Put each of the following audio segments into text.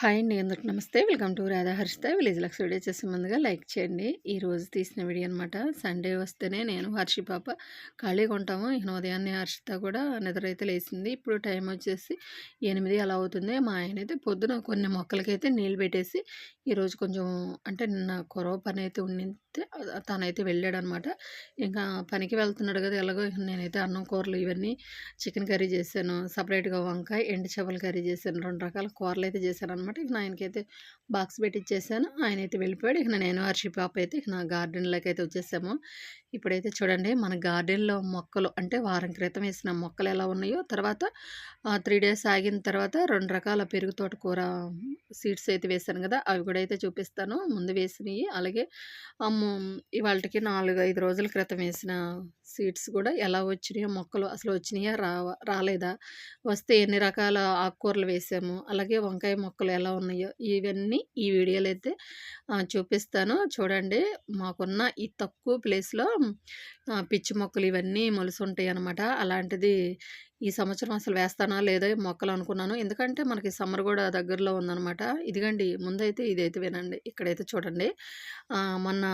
Hi అండి అందరికి నమస్తే. Welcome to Radha Harshitha. Village lux video చేసే ముందుగా లైక్ చేయండి. ఈ రోజు తీసిన వీడియో అనమాట సండే వస్తేనే నేను హర్షి పాప ఖాళీగా ఉంటాము. ఇక ఉదయాన్నే హర్షిత కూడా నిద్రైతే లేచింది. ఇప్పుడు టైం వచ్చేసి ఎనిమిది అలా అవుతుంది. మా ఆయన అయితే పొద్దున కొన్ని మొక్కలకైతే నీళ్ళు పెట్టేసి ఈరోజు కొంచెం అంటే నిన్న కొరవ పని అయితే ఉండితే తనైతే వెళ్ళాడనమాట ఇంకా పనికి వెళ్తున్నాడు కదా ఎలాగో. నేనైతే అన్నం కూరలు ఇవన్నీ చికెన్ కర్రీ చేశాను. సపరేట్గా వంకాయ ఎండు చేపల కర్రీ చేశాను. రెండు రకాల కూరలు అయితే చేశాను అనమాట. ఇక ఆయనకైతే బాక్స్ పెట్టి ఇచ్చేసాను ఆయన అయితే వెళ్ళిపోయాడు. ఇక నేను హర్షి పాప అయితే ఇక నా గార్డెన్లోకి అయితే వచ్చేసాము. ఇప్పుడైతే చూడండి మన గార్డెన్లో మొక్కలు అంటే వారం క్రితం వేసిన మొక్కలు ఎలా ఉన్నాయో తర్వాత త్రీ డేస్ ఆగిన తర్వాత రెండు రకాల పెరుగు తోటకూర సీడ్స్ అయితే వేసాను కదా అవి కూడా అయితే చూపిస్తాను. ముందు వేసినవి అలాగే ఇవాళకి నాలుగు ఐదు రోజుల క్రితం వేసిన సీడ్స్ కూడా ఎలా వచ్చినాయో మొక్కలు అసలు వచ్చినాయా రా రాలేదా వస్తే ఎన్ని రకాల ఆకుకూరలు వేసాము అలాగే వంకాయ మొక్కలు ఎలా ఉన్నాయో ఇవన్నీ ఈ వీడియోలో అయితే చూపిస్తాను. చూడండి మాకున్న ఈ తక్కువ ప్లేస్లో పిచ్చి మొక్కలు ఇవన్నీ మొలుసుంటాయి అనమాట అలాంటిది ఈ సంవత్సరం అసలు వేస్తానా లేదా మొక్కలు అనుకున్నాను. ఎందుకంటే మనకి సమ్మర్ కూడా దగ్గరలో ఉందనమాట ఇదిగండి ముందైతే ఇదైతే వినండి ఇక్కడైతే చూడండి. మొన్న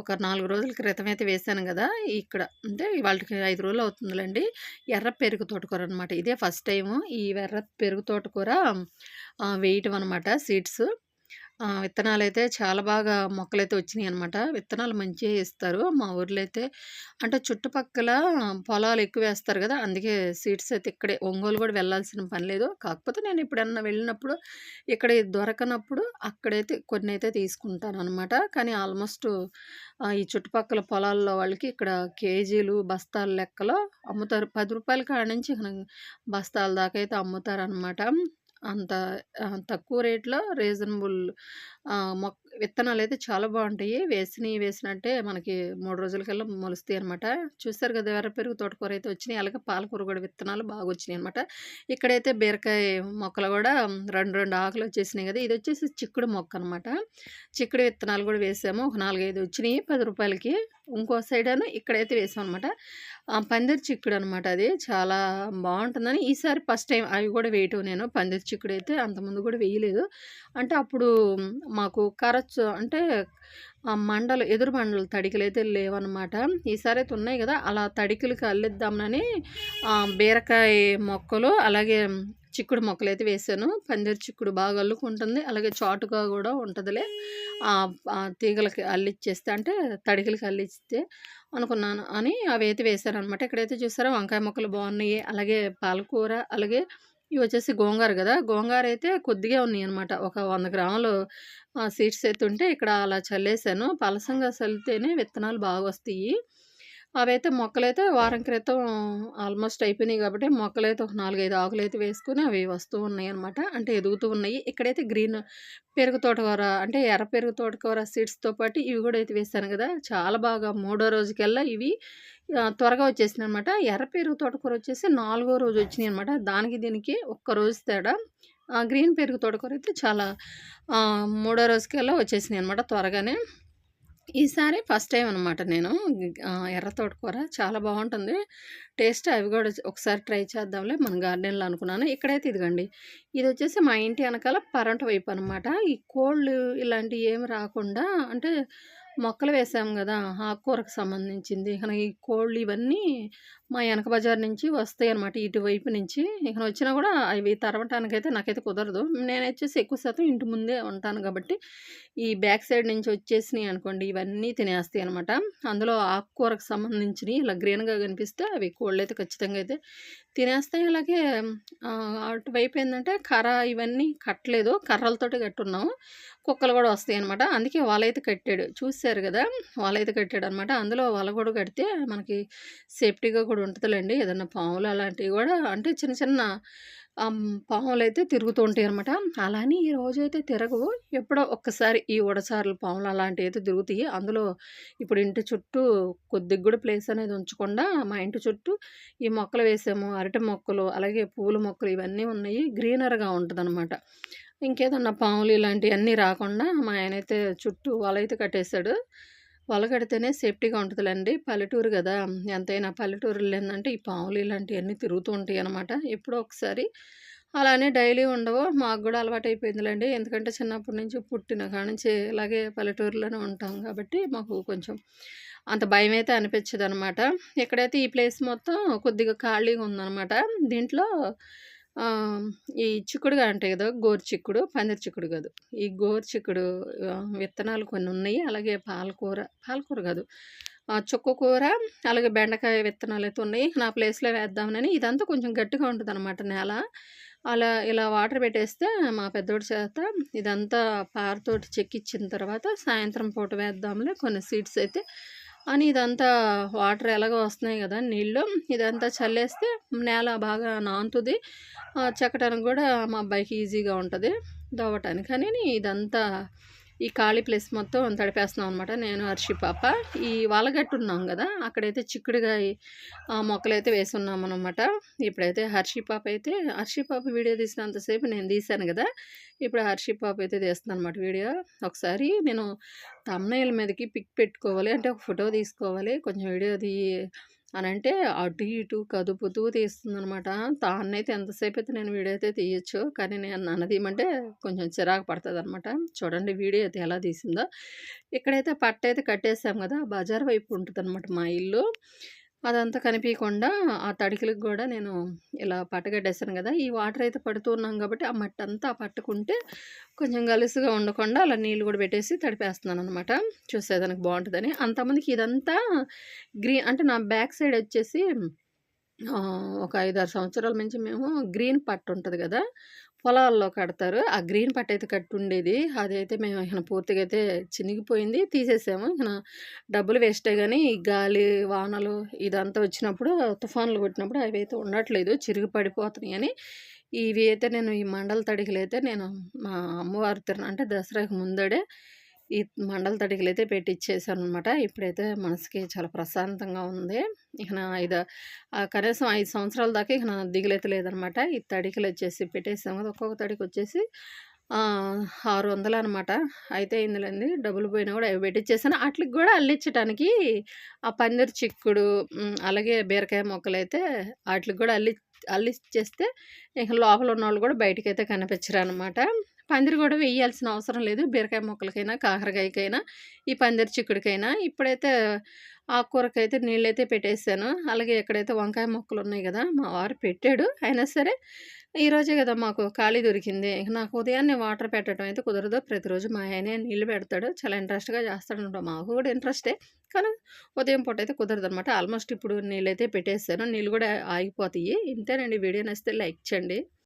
ఒక నాలుగు రోజుల క్రితం అయితే వేసాను కదా ఇక్కడ అంటే వాళ్ళకి ఐదు రోజులు అవుతుందిలేండి. ఎర్ర పెరుగు తోటకూర అనమాట ఇదే ఫస్ట్ టైము. ఈ ఎర్ర పెరుగు తోటకూర వేయటం అనమాట సీడ్స్. విత్తనాలు అయితే చాలా బాగా మొక్కలైతే వచ్చినాయి అనమాట విత్తనాలు మంచిగా ఇస్తారు మా ఊర్లో అయితే అంటే చుట్టుపక్కల పొలాలు ఎక్కువ వేస్తారు కదా! అందుకే సీడ్స్ అయితే ఇక్కడే ఒంగోలు కూడా వెళ్ళాల్సిన పని లేదు. కాకపోతే నేను ఎప్పుడన్నా వెళ్ళినప్పుడు ఇక్కడ దొరకనప్పుడు అక్కడైతే కొన్ని అయితే తీసుకుంటాను అనమాట కానీ ఆల్మోస్ట్ ఈ చుట్టుపక్కల పొలాల్లో వాళ్ళకి ఇక్కడ కేజీలు బస్తాల లెక్కలో అమ్ముతారు. పది రూపాయల కాడ నుంచి బస్తాల దాకా అయితే అమ్ముతారు అనమాట అంత తక్కువ రేట్‌లో రీజనబుల్ విత్తనాలు అయితే చాలా బాగుంటాయి వేసినవి వేసినట్టే మనకి మూడు రోజులకల్లా మొలుస్తాయి అనమాట చూసారు కదా ఎర్ర పెరుగు తోటకూర అయితే వచ్చినాయి. అలాగే పాలకూర కూడా విత్తనాలు బాగా వచ్చినాయి అనమాట ఇక్కడైతే బీరకాయ మొక్కలు కూడా రెండు రెండు ఆకులు వచ్చేసినాయి కదా! ఇది వచ్చేసి చిక్కుడు మొక్క అనమాట. చిక్కుడు విత్తనాలు కూడా వేసాము. ఒక నాలుగైదు వచ్చినాయి పది రూపాయలకి ఇంకో సైడ్ అని ఇక్కడైతే వేసామనమాట. పందిరి చిక్కుడు అనమాట అది. చాలా బాగుంటుందని ఈసారి ఫస్ట్ టైం అవి కూడా వేయటం నేను. పందిరి చిక్కుడు అయితే అంతకుముందు కూడా వేయలేదు. అంటే అప్పుడు మాకు కర అంటే మండలు ఎదురు మండలు అయితే లేవనమాట. ఈసారి అయితే ఉన్నాయి కదా! అలా తడికలకి అల్లిద్దామని బీరకాయ మొక్కలు అలాగే చిక్కుడు మొక్కలు అయితే వేసాను. పందిరి చిక్కుడు బాగా అల్లుకుంటుంది. అలాగే చాటుగా కూడా ఉంటుందిలే తీగలకి అల్లిచ్చేస్తే అంటే తడికలకి అల్లిస్తే అనుకున్నాను అని అవి అయితే వేశాననమాట. ఇక్కడైతే చూసారా వంకాయ మొక్కలు బాగున్నాయి. అలాగే పాలకూర అలాగే ఇవి వచ్చేసి గోంగారు కదా గోంగూర అయితే కొద్దిగా ఉన్నాయన్నమాట. ఒక వంద గ్రాములు సీడ్స్ అయితే ఉంటే ఇక్కడ అలా చల్లేసాను. పలసంగా చల్లితేనే విత్తనాలు బాగా వస్తాయి అవైతే మొక్కలైతే వారం క్రితం ఆల్మోస్ట్ అయిపోయినాయి కాబట్టి మొక్కలైతే ఒక నాలుగైదు ఆకులైతే వేసుకుని అవి వస్తూ ఉన్నాయన్నమాట. అంటే ఎదుగుతూ ఉన్నాయి. ఇక్కడైతే గ్రీన్ పెరుగు తోటకూర అంటే ఎర్ర పెరుగు తోటకూర సీడ్స్‌తో పాటు ఇవి కూడా అయితే వేసాను కదా! చాలా బాగా మూడో రోజుకల్లా ఇవి త్వరగా వచ్చేసిందనమాట. ఎర్ర పెరుగు తోటకూర వచ్చేసి నాలుగో రోజు వచ్చినాయి అనమాట దానికి దీనికి ఒక్క రోజు తేడా. గ్రీన్ పెరుగు తోటకూర అయితే చాలా మూడో రోజుకల్లా అనమాట త్వరగానే. ఈసారి ఫస్ట్ టైం అనమాట నేను. ఎర్ర తోటకూర చాలా బాగుంటుంది. టేస్ట్ అవి కూడా ఒకసారి ట్రై చేద్దాంలే మన గార్డెన్లో అనుకున్నాను. ఇక్కడైతే ఇదిగండి ఇది వచ్చేసి మా ఇంటి వెనకాల పరంట వైపు అనమాట ఈ కోళ్ళు ఇలాంటివి ఏమి రాకుండా అంటే మొక్కలు వేసాము కదా ఆకుకూరకు సంబంధించింది. ఇక ఈ కోళ్ళు ఇవన్నీ మా వెనక బజార్ నుంచి వస్తాయి అనమాట ఇటువైపు నుంచి. ఇక వచ్చినా కూడా అవి తరవటానికైతే నాకైతే కుదరదు. నేను వచ్చేసి ఎక్కువ శాతం ఇంటి ముందే ఉంటాను కాబట్టి ఈ బ్యాక్ సైడ్ నుంచి వచ్చేసినాయి అనుకోండి ఇవన్నీ తినేస్తాయి అనమాట అందులో ఆకుకూరకు సంబంధించినవి ఇలా గ్రీన్గా కనిపిస్తే అవి కోళ్ళు అయితే ఖచ్చితంగా అయితే తినేస్తాయి. అలాగే అటువైపు ఏంటంటే కర్ర ఇవన్నీ కట్టలేదు కర్రలతోటి కట్టున్నాము. కుక్కలు కూడా వస్తాయి అనమాట అందుకే వాళ్ళైతే కట్టాడు. చూశారు కదా? వాళ్ళైతే కట్టాడు అనమాట అందులో వల కూడా కడితే మనకి సేఫ్టీగా కూడా ఉంటుందిలేండి. ఏదన్నా పాములు అలాంటివి కూడా అంటే చిన్న చిన్న పాములు అయితే తిరుగుతూ ఉంటాయి అనమాట అలానే ఈ రోజు అయితే తిరగవు. ఎప్పుడో ఒక్కసారి ఈ ఉడసార్లు పాములు అలాంటివి అయితే తిరుగుతాయి. అందులో ఇప్పుడు ఇంటి చుట్టూ కొద్దిగా కూడా ప్లేస్ అనేది ఉంచకుండా మా ఇంటి చుట్టూ ఈ మొక్కలు వేసాము. అరటి మొక్కలు అలాగే పూల మొక్కలు ఇవన్నీ ఉన్నాయి. గ్రీనర్గా ఉంటుంది ఇంకేదన్నా పాములు ఇలాంటివన్నీ రాకుండా మా ఆయన అయితే చుట్టూ వలైతే కట్టేశాడు. వల కడితేనే సేఫ్టీగా ఉంటుందిలేండి. పల్లెటూరు కదా. ఎంతైనా పల్లెటూరులో ఏంటంటే ఈ పాములు ఇలాంటివన్నీ తిరుగుతూ ఉంటాయి అనమాట ఎప్పుడో ఒకసారి అలానే డైలీ ఉండవు. మాకు కూడా అలవాటు అయిపోయిందిలేండి ఎందుకంటే చిన్నప్పటి నుంచి పుట్టిన కాడ్నుంచి ఇలాగే పల్లెటూరులోనే ఉంటాం కాబట్టి మాకు కొంచెం అంత భయం అయితే అనిపించదు అనమాట ఇక్కడైతే ఈ ప్లేస్ మొత్తం కొద్దిగా ఖాళీగా ఉందనమాట. దీంట్లో ఈ చిక్కుడుగా ఉంటాయి కదా గోరు చిక్కుడు, పందిరి చిక్కుడు కాదు ఈ గోరు చిక్కుడు విత్తనాలు కొన్ని ఉన్నాయి అలాగే పాలకూర పాలకూర కాదు చుక్క కూర అలాగే బెండకాయ విత్తనాలు అయితే ఉన్నాయి. నా ప్లేస్‌లో వేద్దామనని ఇదంతా కొంచెం గట్టిగా ఉంటుంది అనమాట నేల. అలా ఇలా వాటర్ పెట్టేస్తే మా పెద్దోడి చేత ఇదంతా పారతోటి చెక్కిచ్చిన తర్వాత సాయంత్రం పూట వేద్దాంలే కొన్ని సీడ్స్ అయితే అని ఇదంతా వాటర్ ఎలాగో వస్తున్నాయి కదా నీళ్ళు ఇదంతా చల్లేస్తే నేల బాగా నాంతుంది చెక్కడానికి చెక్కటానికి మా అబ్బాయికి ఈజీగా ఉంటుంది దవ్వటానికి అని ఇదంతా ఈ ఖాళీ ప్లేస్ మొత్తం తడిపేస్తున్నాం అనమాట. నేను, హర్షి పాప. ఈ వాలగట్టున్నాం కదా అక్కడైతే చిక్కుడుగా మొక్కలైతే మొక్కలైతే వేసున్నామనమాట. ఇప్పుడైతే హర్షి పాప అయితే హర్షి పాప వీడియో తీసినంతసేపు నేను తీశాను కదా ఇప్పుడు హర్షి పాప అయితే తీస్తుందనమాట వీడియో. ఒకసారి నేను థంబ్‌నెయిల్ మీదకి పిక్ పెట్టుకోవాలి. అంటే ఒక ఫోటో తీసుకోవాలి. కొంచెం వీడియో తీ అని అంటే అటు ఇటు కదుపుతూ తీస్తుందనమాట. తాన్నైతే ఎంతసేపయితే నేను వీడియో అయితే తీయొచ్చు. కానీ నేను నన్ను తీయమంటే కొంచెం చిరాకు పడుతుంది అనమాట చూడండి వీడియో అయితే ఎలా తీసిందో. ఇక్కడైతే పట్టయితే కట్టేసాం కదా బజార్ వైపు ఉంటదనమాట మా ఇల్లు. అదంతా కనిపించకుండా ఆ తడికిలకు కూడా నేను ఇలా పట్ట కదా ఈ వాటర్ అయితే పడుతూ ఉన్నాం కాబట్టి ఆ మట్టంతా పట్టుకుంటే కొంచెం గలుసుగా ఉండకుండా అలా నీళ్ళు కూడా పెట్టేసి తడిపేస్తున్నాను అనమాట చూస్తే చూసేదానికి బాగుంటుందని అంతమందికి ఇదంతా గ్రీన్ అంటే నా బ్యాక్ సైడ్ వచ్చేసి ఒక 5, 6 సంవత్సరాల నుంచి మేము గ్రీన్ పట్టు ఉంటుంది కదా పొలాల్లో కడతారు. ఆ గ్రీన్ పట్టయితే కట్టుండేది. అదైతే మేము ఇక పూర్తిగా అయితే చినిగిపోయింది. తీసేసాము. ఇక డబ్బులు వేస్టే కానీ ఈ గాలి, వానలు ఇదంతా వచ్చినప్పుడు తుఫాన్లు కొట్టినప్పుడు అవి అయితే ఉండట్లేదు. చిరిగి పడిపోతున్నాయని ఇవి అయితే నేను ఈ మండల తడికలైతే నేను మా అమ్మవారి తిరునా అంటే దసరాకి ముందడే ఈ మండల తడికలైతే పెట్టిచ్చేసాననమాట. ఇప్పుడైతే మనసుకి చాలా ప్రశాంతంగా ఉంది. ఇక ఐదు కనీసం ఐదు సంవత్సరాల దాకా ఇహన దిగులైతే లేదనమాట. ఈ తడికలొచ్చేసి పెట్టేసాం కదా ఒక్కొక్క తడికొచ్చేసి ఆహ్, 600 అనమాట. అయితే ఇందులోంది డబ్బులు పోయినా కూడా అవి పెట్టించేసాను వాటికి కూడా అల్లించడానికి ఆ పందిరి చిక్కుడు అలాగే బీరకాయ ముక్కలు అయితే వాటికి కూడా అల్లి అల్లిచ్చేస్తే ఇక లోపల ఉన్న వాళ్ళు కూడా బయటకైతే కనిపించరు అనమాట పందిరి కూడా వేయాల్సిన అవసరం లేదు. బీరకాయ మొక్కలకైనా, కాకరకాయకైనా, ఈ పందిరి చిక్కుడుకైనా. ఇప్పుడైతే ఆకుకూరకైతే నీళ్ళైతే పెట్టేసాను. అలాగే ఇక్కడైతే వంకాయ మొక్కలు ఉన్నాయి కదా మా వారు పెట్టాడు. అయినా సరే ఈరోజే కదా మాకు ఖాళీ దొరికింది. నాకు ఉదయాన్నే వాటర్ పెట్టడం అయితే కుదరదు. ప్రతిరోజు మా ఆయనే నీళ్ళు పెడతాడు. చాలా ఇంట్రెస్ట్‌గా చేస్తాడు మాకు కూడా ఇంట్రెస్టే. కానీ ఉదయం పూట అయితే కుదరదనమాట. ఆల్మోస్ట్ ఇప్పుడు నీళ్ళైతే పెట్టేసాను. నీళ్ళు కూడా ఆగిపోతాయి. ఇంతేనండి వీడియో నచ్చితే లైక్ చేయండి.